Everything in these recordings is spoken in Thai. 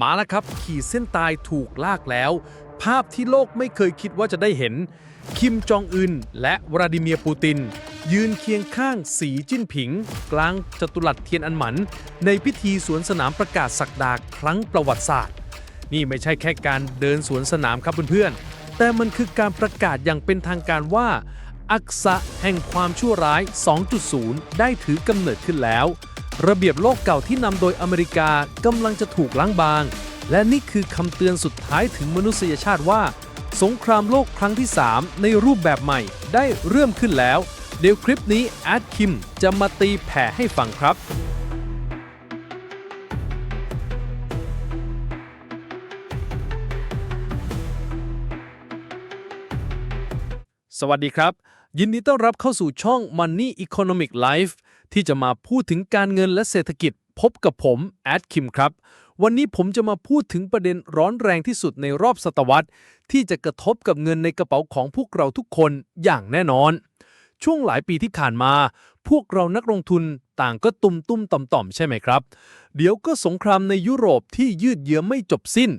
มาแล้วครับ ขีดเส้นตายถูกลากแล้ว ภาพที่โลกไม่เคยคิดว่าจะได้เห็น คิมจองอึนและวลาดิเมียร์ปูติน ยืนเคียงข้างสีจิ้นผิง กลางจตุรัสเทียนอันหมัน ในพิธีสวนสนามประกาศสักดาครั้งประวัติศาสตร์ นี่ไม่ใช่แค่การเดินสวนสนามครับเพื่อนๆ แต่มันคือการประกาศอย่างเป็นทางการว่า อักษะแห่งความชั่วร้าย 2.0 ได้ถือกำเนิดขึ้นแล้ว ระเบียบโลกเก่าที่นำโดยอเมริกากำลังจะถูกล้างบาง และนี่คือคำเตือนสุดท้ายถึงมนุษยชาติว่า สงครามโลกครั้งที่ 3 ในรูปแบบใหม่ได้เริ่มขึ้นแล้ว เดี๋ยวคลิปนี้แอดคิมจะมาตีแผ่ให้ฟังครับสวัสดีครับ ยินดีต้อนรับเข้าสู่ช่อง Money Economic Life ที่จะมาพูดถึงการเงินและเศรษฐกิจ พบกับผมแอดคิมครับ วันนี้ผมจะมาพูดถึงประเด็นร้อนแรงที่สุดในรอบศตวรรษ ที่จะกระทบกับเงินในกระเป๋าของพวกเราทุกคนอย่างแน่นอน ช่วงหลายปีที่ผ่านมา พวกเรานักลงทุนต่างก็ตุ่มตุ้มต่อมต่อมใช่ไหมครับ เดี๋ยวก็สงครามในยุโรปที่ยืดเยื้อไม่จบสิ้น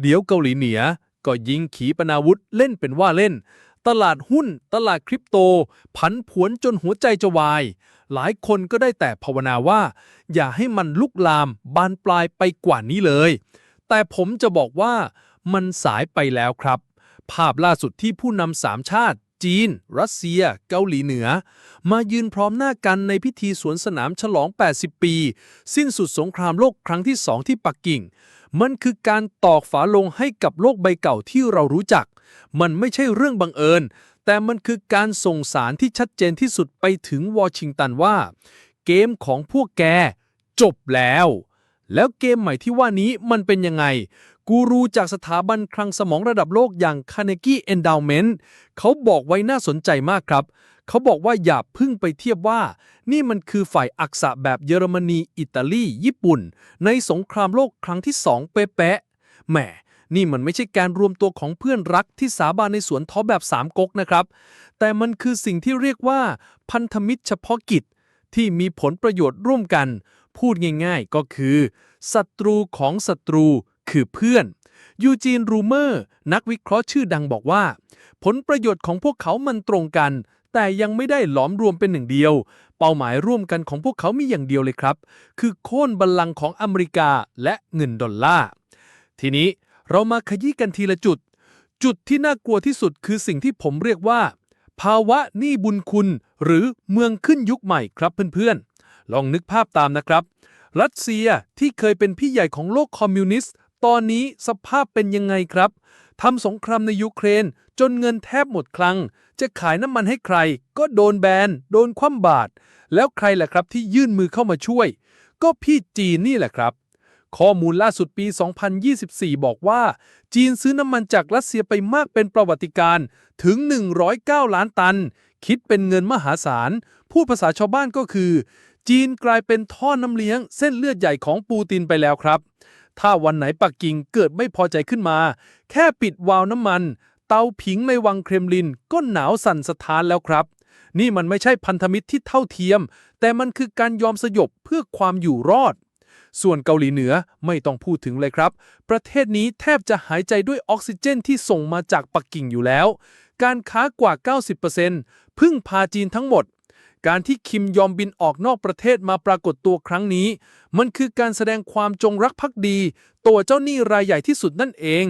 เดี๋ยวเกาหลีเหนือก็ยิงขีปนาวุธเล่นเป็นว่าเล่น ตลาดหุ้น ตลาดคริปโต ผันผวนจนหัวใจจะวาย หลายคนก็ได้แต่ภาวนาว่า อย่าให้มันลุกลามบานปลายไปกว่านี้เลย แต่ผมจะบอกว่ามันสายไปแล้วครับ ภาพล่าสุดที่ผู้นำสามชาติ จีน รัสเซีย เกาหลีเหนือ มายืนพร้อมหน้ากันในพิธีสวนสนามฉลอง 80 ปี สิ้นสุดสงครามโลกครั้งที่สองที่ปักกิ่ง มันคือการตอกฝาลงให้กับโลกใบเก่าที่เรารู้จัก มันไม่ใช่เรื่องบังเอิญ แต่มันคือการส่งสารที่ชัดเจนที่สุดไปถึงวอชิงตันว่า เกมของพวกแก จบแล้ว แล้วเกมใหม่ที่ว่านี้มันเป็นยังไง กูรูจากสถาบันคลังสมองระดับโลกอย่าง Carnegie Endowment เขาบอกไว้น่าสนใจมากครับ เขาบอกว่าอย่าพึ่งไปเทียบว่า นี่มันคือฝ่ายอักษะแบบเยอรมนี อิตาลี ญี่ปุ่น ในสงครามโลกครั้งที่สองเป๊ะๆแหม นี่มันไม่ใช่การรวมตัวของเพื่อนรักที่สาบานในสวนท้อแบบสามก๊กนะครับ แต่มันคือสิ่งที่เรียกว่าพันธมิตรเฉพาะกิจ ที่มีผลประโยชน์ร่วมกัน พูดง่ายๆ ก็คือศัตรูของศัตรูคือเพื่อนยูจีนรูเมอร์ นักวิเคราะห์ชื่อดังบอกว่า ผลประโยชน์ของพวกเขามันตรงกัน แต่ยังไม่ได้หลอมรวมเป็นหนึ่งเดียว เป้าหมายร่วมกันของพวกเขามีอย่างเดียวเลยครับ คือโค่นบัลลังก์ของอเมริกาและเงินดอลลาร์ทีนี้ เรามาขยี้กันทีละจุด จุดที่น่ากลัวที่สุดคือสิ่งที่ผมเรียกว่า ภาวะหนี้บุญคุณ หรือเมืองขึ้นยุคใหม่ครับเพื่อนๆ ลองนึกภาพตามนะครับ รัสเซียที่เคยเป็นพี่ใหญ่ของโลกคอมมิวนิสต์ ตอนนี้สภาพเป็นยังไงครับทำสงครามในยูเครน จนเงินแทบหมดคลัง จะขายน้ำมันให้ใคร ก็โดนแบน โดนคว่ำบาตรแล้วใครล่ะครับที่ยื่นมือเข้ามาช่วย ก็พี่จีนนี่แหละครับ ข้อมูลล่าสุดปี 2024 บอกว่า จีนซื้อน้ำมันจากรัสเซียไปมากเป็นประวัติการณ์ถึง 109 ล้านตัน คิดเป็นเงินมหาศาล พูดภาษาชาวบ้านก็คือ จีนกลายเป็นท่อน้ำเลี้ยง เส้นเลือดใหญ่ของปูตินไปแล้วครับ ถ้าวันไหนปักกิ่งเกิดไม่พอใจขึ้นมา แค่ปิดวาล์วน้ำมัน เตาผิงในวังเครมลินก็หนาวสั่นสะท้านแล้วครับนี่มันไม่ใช่พันธมิตรที่เท่าเทียม แต่มันคือการยอมสยบเพื่อความอยู่รอด ส่วนเกาหลีเหนือไม่ต้องพูดถึงเลยครับ ประเทศนี้แทบจะหายใจด้วยออกซิเจนที่ส่งมาจากปักกิ่งอยู่แล้ว การค้ากว่า 90%พึ่งพาจีนทั้งหมด การที่คิมยอมบินออกนอกประเทศมาปรากฏตัวครั้งนี้ มันคือการแสดงความจงรักภักดี ตัวเจ้าหนี้รายใหญ่ที่สุดนั่นเอง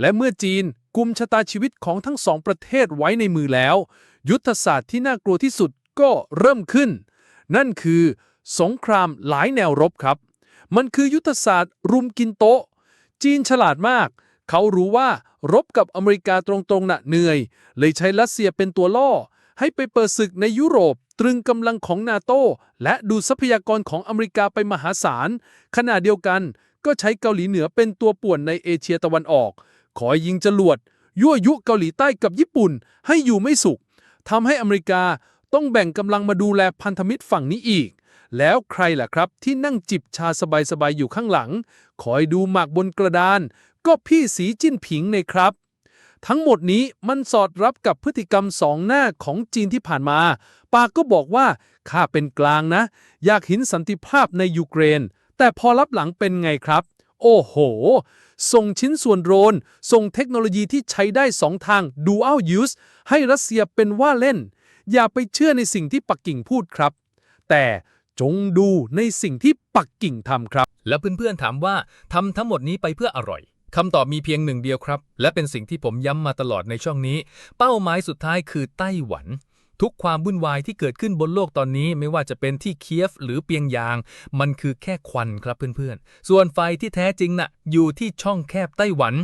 และเมื่อจีนกุมชะตาชีวิตของทั้งสองประเทศไว้ในมือแล้ว ยุทธศาสตร์ที่น่ากลัวที่สุดก็เริ่มขึ้น นั่นคือ สงครามหลายแนวรบครับ มันคือยุทธศาสตร์ รุมกินโต๊ะ จีนฉลาดมาก เขารู้ว่ารบกับอเมริกาตรงๆน่ะเหนื่อย เลยใช้รัสเซียเป็นตัวล่อ ให้ไปเปิดศึกในยุโรป ตรึงกำลังของนาโตและดูทรัพยากรของอเมริกาไปมหาศาล ขณะเดียวกันก็ใช้เกาหลีเหนือเป็นตัวป่วนในเอเชียตะวันออก ขอยิงจรวด ยั่วยุเกาหลีใต้กับญี่ปุ่น ให้อยู่ไม่สุขทำให้อเมริกาต้องแบ่งกำลังมาดูแลพันธมิตรฝั่งนี้อีก แล้วใครล่ะครับที่นั่งจิบชาสบายๆอยู่ข้างหลัง คอยดูหมากบนกระดาน ก็พี่สีจิ้นผิงเนครับ ทั้งหมดนี้มันสอดรับกับพฤติกรรมสองหน้าของจีนที่ผ่านมา ปากก็บอกว่าข้าเป็นกลางนะ อยากเห็นสันติภาพในยูเครน แต่พอรับหลังเป็นไงครับ โอ้โห ส่งชิ้นส่วนโดรน ส่งเทคโนโลยีที่ใช้ได้สองทาง dual use ให้รัสเซียเป็นว่าเล่น อย่าไปเชื่อในสิ่งที่ปักกิ่งพูดครับ แต่ จงดูในสิ่งที่ปักกิ่งทำครับ แล้วเพื่อนๆถามว่าทำทั้งหมดนี้ไปเพื่ออร่อยคำตอบมีเพียงหนึ่งเดียวครับ และเป็นสิ่งที่ผมย้ำมาตลอดในช่องนี้ เป้าหมายสุดท้ายคือไต้หวัน ทุกความวุ่นวายที่เกิดขึ้นบนโลกตอนนี้ไม่ว่าจะเป็นที่เคียฟหรือเปียงยาง มันคือแค่ควันครับเพื่อนๆ ส่วนไฟที่แท้จริงน่ะอยู่ที่ช่องแคบไต้หวัน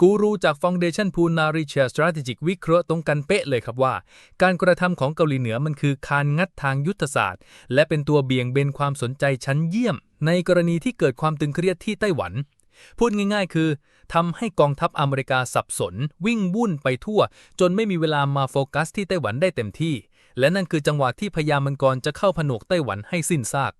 กูรูจาก Foundation p u n a r i c h a Strategic วิเคราะห์ตรงกันเป๊ะเลยครับว่า การกระทำของเกาหลีเหนือมันคือคานงัดทางยุทธศาสตร์ และเป็นตัวเบี่ยงเบนความสนใจชั้นเยี่ยม ในกรณีที่เกิดความตึงเครียดที่ไต้หวัน พูดง่ายๆ คือทำให้กองทัพอเมริกาสับสน วิ่งวุ่นไปทั่ว จนไม่มีเวลามาโฟกัสที่ไต้หวันได้เต็มที่ และนั่นคือจังหวะที่พญามังกรจะเข้าผนวกไต้หวันให้สิ้นซาก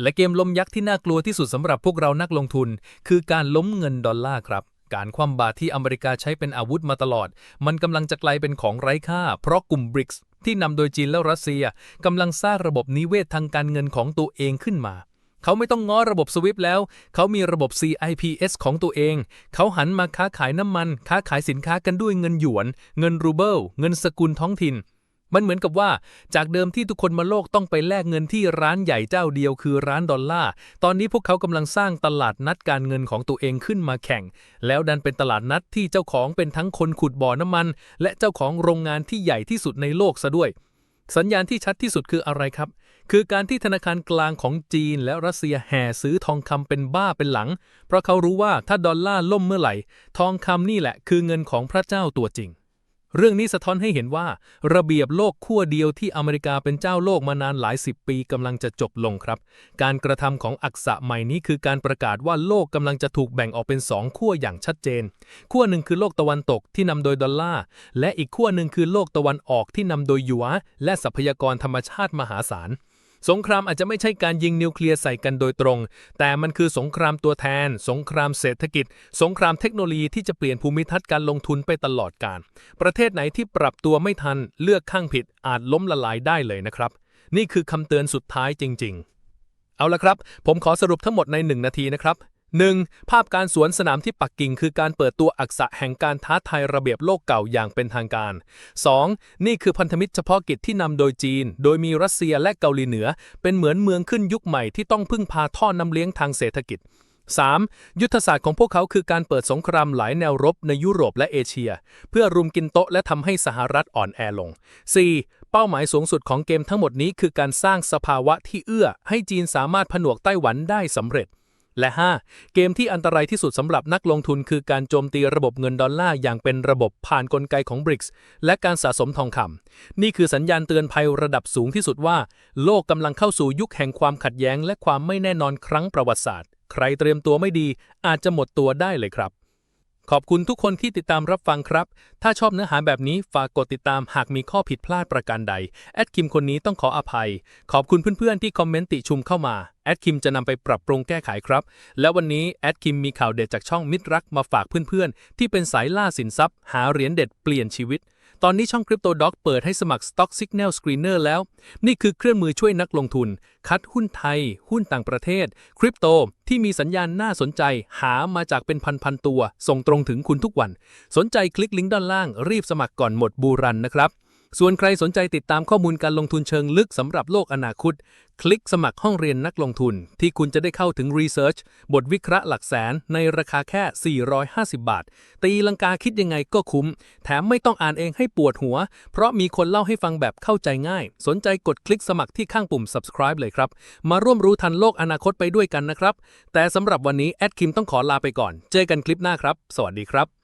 และเกมล้มยักษ์ที่น่ากลัวที่สุดสำหรับพวกเรานักลงทุน คือการล้มเงินดอลลาร์ครับ การคว่ำบาตรที่อเมริกาใช้เป็นอาวุธมาตลอด มันกำลังจะกลายเป็นของไร้ค่า เพราะกลุ่มบริกส์ที่นำโดยจีนและรัสเซียกำลังสร้างระบบนิเวศทางการเงินของตัวเองขึ้นมา เขาไม่ต้องง้อระบบสวิฟแล้ว เขามีระบบ CIPS ของตัวเอง เขาหันมาค้าขายน้ำมัน ค้าขายสินค้ากันด้วยเงินหยวน เงินรูเบิล เงินสกุลท้องถิ่น มันเหมือนกับว่าจากเดิมที่ทุกคนมาโลกต้องไปแลกเงินที่ร้านใหญ่เจ้าเดียวคือร้านดอลลาร์ ตอนนี้พวกเขากำลังสร้างตลาดนัดการเงินของตัวเองขึ้นมาแข่ง แล้วดันเป็นตลาดนัดที่เจ้าของเป็นทั้งคนขุดบ่อน้ำมัน และเจ้าของโรงงานที่ใหญ่ที่สุดในโลกซะด้วย สัญญาณที่ชัดที่สุดคืออะไรครับ คือการที่ธนาคารกลางของจีน และรัสเซียแห่ซื้อทองคำเป็นบ้าเป็นหลัง เพราะเขารู้ว่าถ้าดอลลาร์ล่มเมื่อไหร่ ทองคำนี่แหละคือเงินของพระเจ้าตัวจริง เรื่องนี้สะท้อนให้เห็นว่า ระเบียบโลกขั้วเดียวที่อเมริกาเป็นเจ้าโลกมานานหลายสิบปีกำลังจะจบลงครับ การกระทำของอักษะใหม่นี้คือการประกาศว่าโลกกำลังจะถูกแบ่งออกเป็นสองขั้วอย่างชัดเจน ขั้วหนึ่งคือโลกตะวันตกที่นำโดยดอลลาร์และอีกขั้วหนึ่งคือโลกตะวันออกที่นำโดยหยวและทรัพยากรธรรมชาติมหาศาล สงครามอาจจะไม่ใช่การยิงนิวเคลียร์ใส่กันโดยตรง แต่มันคือสงครามตัวแทน สงครามเศรษฐกิจ สงครามเทคโนโลยีที่จะเปลี่ยนภูมิทัศน์การลงทุนไปตลอดการ ประเทศไหนที่ปรับตัวไม่ทันเลือกข้างผิดอาจล้มละลายได้เลยนะครับ นี่คือคำเตือนสุดท้ายจริง ๆ เอาละครับ ผมขอสรุปทั้งหมดใน 1 นาทีนะครับ 1. ภาพการสวนสนามที่ปักกิ่งคือการเปิดตัวอักษะแห่งการท้าทายระเบียบโลกเก่าอย่างเป็นทางการ 2. นี่คือพันธมิตรเฉพาะกิจที่นำโดยจีน โดยมีรัสเซียและเกาหลีเหนือ เป็นเหมือนเมืองขึ้นยุคใหม่ที่ต้องพึ่งพาท่อน้ำเลี้ยงทางเศรษฐกิจ 3. ยุทธศาสตร์ของพวกเขาคือการเปิดสงครามหลายแนวรบในยุโรปและเอเชีย เพื่อรุมกินโต๊ะและทำให้สหรัฐอ่อนแอลง 4. เป้าหมายสูงสุดของเกมทั้งหมดนี้คือการสร้างสภาวะที่เอื้อ ให้จีนสามารถผนวกไต้หวันได้สำเร็จ และ 5. เกมที่อันตรายที่สุดสำหรับนักลงทุนคือการโจมตีระบบเงินดอลลาร์อย่างเป็นระบบผ่านนกลไกของ BRICS และการสะสมทองคำนี่คือสัญญาณเตือนภัยระดับสูงที่สุดว่า โลกกำลังเข้าสู่ยุคแห่งความขัดแย้ง และความไม่แน่นอนครั้งประวัติศาสตร์ ใครเตรียมตัวไม่ดีอาจจะหมดตัวได้เลยครับ ขอบคุณทุกคนที่ติดตามรับฟังครับ ถ้าชอบเนื้อหาแบบนี้ฝากกดติดตามหากมีข้อผิดพลาดประการใด แอดคิมคนนี้ต้องขออภัย ขอบคุณเพื่อนๆที่คอมเมนต์ติชุมเข้ามา แอดคิมจะนำไปปรับปรุงแก้ไขครับ และวันนี้แอดคิมมีข่าวเด็ดจากช่องมิตรรักมาฝากเพื่อนๆ ที่เป็นสายล่าสินทรัพย์ หาเหรียญเด็ดเปลี่ยนชีวิต ตอนนี้ช่อง Crypto Doc เปิดให้สมัคร Stock Signal Screener แล้ว นี่คือเครื่องมือช่วยนักลงทุน คัดหุ้นไทย หุ้นต่างประเทศ คริปโต ที่มีสัญญาณน่าสนใจ หามาจากเป็นพันๆตัว ส่งตรงถึงคุณทุกวัน สนใจคลิกลิงก์ด้านล่าง รีบสมัครก่อนหมดบูรันนะครับ ส่วนใครสนใจติดตามข้อมูลการลงทุนเชิงลึกสำหรับโลกอนาคต คลิกสมัครห้องเรียนนักลงทุน ที่คุณจะได้เข้าถึง Research บทวิเคราะห์หลักแสนในราคาแค่ 450 บาท ตีลังกาคิดยังไงก็คุ้ม แถมไม่ต้องอ่านเองให้ปวดหัว เพราะมีคนเล่าให้ฟังแบบเข้าใจง่าย สนใจกดคลิกสมัครที่ข้างปุ่ม subscribe เลยครับ มาร่วมรู้ทันโลกอนาคตไปด้วยกันนะครับ แต่สำหรับวันนี้แอดคิมต้องขอลาไปก่อน เจอกันคลิปหน้าครับ สวัสดีครับ